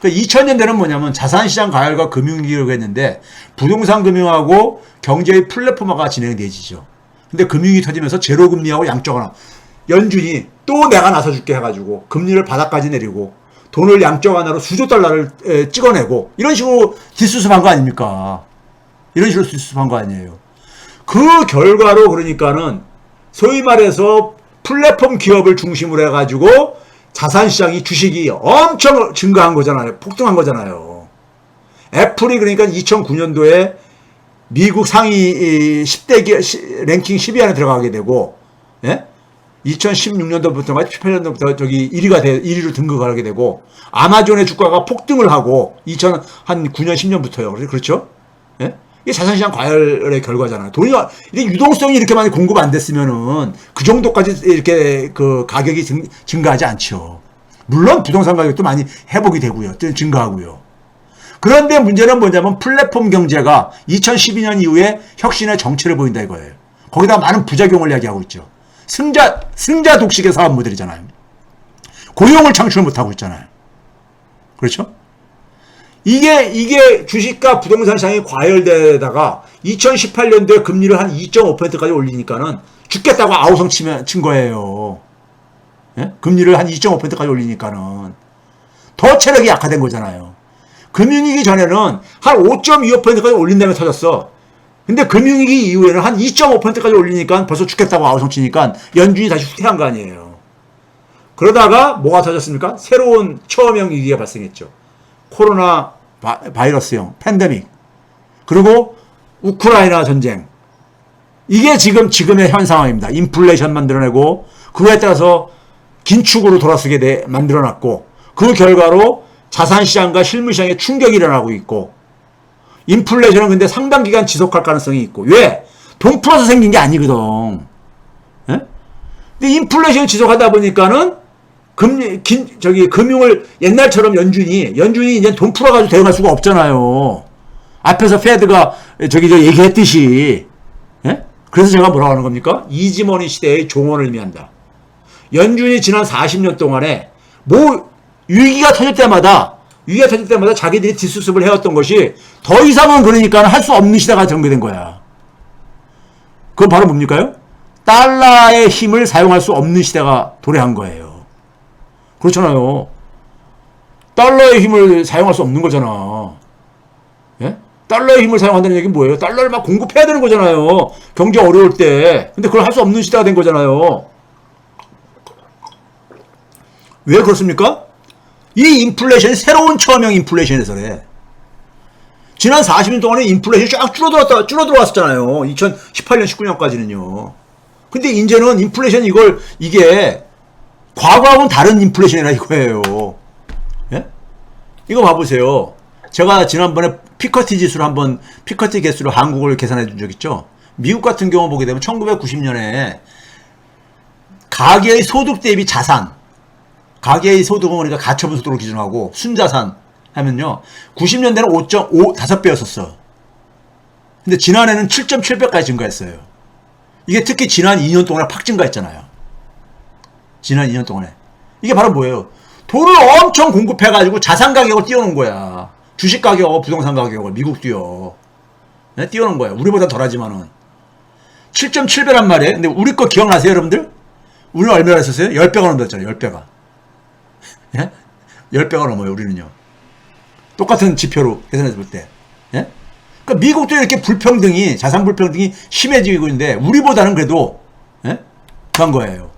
그러니까 2000년대는 뭐냐면 자산시장 가열과 금융위기라고 했는데 부동산 금융하고 경제의 플랫폼화가 진행되지죠. 근데 금융이 터지면서 제로금리하고 양적 연준이 또 내가 나서줄게 해가지고 금리를 바닥까지 내리고 돈을 양적 완화로 수조 달러를 에, 찍어내고 이런 식으로 뒷수습한 거 아닙니까? 이런 식으로 뒷수습한 거 아니에요. 그 결과로 그러니까는 소위 말해서 플랫폼 기업을 중심으로 해가지고 자산시장이 주식이 엄청 증가한 거잖아요. 폭등한 거잖아요. 애플이 그러니까 2009년도에 미국 상위 10대 기 랭킹 10위 안에 들어가게 되고, 예? 2016년도부터인가 18년도부터 저기 1위가 돼, 1위로 등극하게 되고, 아마존의 주가가 폭등을 하고, 2009년, 10년부터요. 그렇죠? 예? 이게 자산시장 과열의 결과잖아요. 돈이, 이게 유동성이 이렇게 많이 공급 안 됐으면은, 그 정도까지 이렇게 그 가격이 증, 증가하지 않죠. 물론 부동산 가격도 많이 회복이 되고요. 증가하고요. 그런데 문제는 뭐냐면 플랫폼 경제가 2012년 이후에 혁신의 정체를 보인다 이거예요. 거기다 많은 부작용을 이야기하고 있죠. 승자, 승자 독식의 사업 모델이잖아요. 고용을 창출 못하고 있잖아요. 그렇죠? 이게, 이게 주식과 부동산 시장이 과열되다가 2018년도에 금리를 한 2.5%까지 올리니까는 죽겠다고 아우성 치면, 친 거예요. 예? 금리를 한 2.5%까지 올리니까는 더 체력이 약화된 거잖아요. 금융위기 전에는 한 5.25%까지 올린 다음에 터졌어. 근데 금융위기 이후에는 한 2.5%까지 올리니까 벌써 죽겠다고 아우성 치니까 연준이 다시 후퇴한 거 아니에요. 그러다가 뭐가 터졌습니까? 새로운 처음형 위기가 발생했죠. 코로나 바, 바이러스형 팬데믹. 그리고 우크라이나 전쟁. 이게 지금 지금의 현 상황입니다. 인플레이션 만들어내고 그거에 따라서 긴축으로 돌아서게 돼 만들어놨고 그 결과로 자산시장과 실물시장에 충격이 일어나고 있고 인플레이션은 근데 상당 기간 지속할 가능성이 있고 왜? 돈 풀어서 생긴 게 아니거든. 예? 근데 인플레이션이 지속하다 보니까는 금리 긴 저기 금융을 옛날처럼 연준이 연준이 이제 돈 풀어가지고 대응할 수가 없잖아요. 앞에서 페드가 저기 저 얘기했듯이 예? 그래서 제가 뭐라고 하는 겁니까? 이지머니 시대의 종언을 의미한다. 연준이 지난 40년 동안에 뭐 위기가 터질 때마다 위기가 터질 때마다 자기들이 뒷수습을 해왔던 것이 더 이상은 그러니까 할 수 없는 시대가 전개된 거야. 그건 바로 뭡니까요? 달러의 힘을 사용할 수 없는 시대가 도래한 거예요. 그렇잖아요. 달러의 힘을 사용할 수 없는 거잖아. 예? 달러의 힘을 사용한다는 얘기는 뭐예요? 달러를 막 공급해야 되는 거잖아요. 경제 어려울 때. 근데 그걸 할 수 없는 시대가 된 거잖아요. 왜 그렇습니까? 이 인플레이션이 새로운 처음형 인플레이션에서 그래. 지난 40년 동안에 인플레이션이 쫙 줄어들었다, 줄어들어왔었잖아요. 2018년, 19년까지는요. 근데 이제는 인플레이션 이걸, 이게, 과거하고는 다른 인플레이션이라 이거예요. 예? 이거 봐보세요. 제가 지난번에 피커티 지수를 한번, 피커티 개수로 한국을 계산해 준 적 있죠? 미국 같은 경우 보게 되면 1990년에 가계의 소득 대비 자산, 가계의 소득은 그러니까 가처분 속도를 기준하고 순자산 하면요. 90년대는 5.5, 5배였었어. 근데 지난해는 7.7배까지 증가했어요. 이게 특히 지난 2년 동안에 팍 증가했잖아요. 지난 2년 동안에. 이게 바로 뭐예요? 돈을 엄청 공급해가지고 자산 가격을 띄워놓은 거야. 주식 가격, 부동산 가격을 미국도요. 네? 띄워놓은 거야. 우리보다 덜하지만은. 7.7배란 말이에요. 근데 우리 거 기억나세요, 여러분들? 우리 얼마나 했었어요? 10배가 넘었잖아요, 10배가. 예? 10배가 넘어요, 우리는요. 똑같은 지표로 계산해서 볼 때. 예? 그러니까 미국도 이렇게 불평등이, 자산 불평등이 심해지고 있는데, 우리보다는 그래도, 예? 그런 거예요.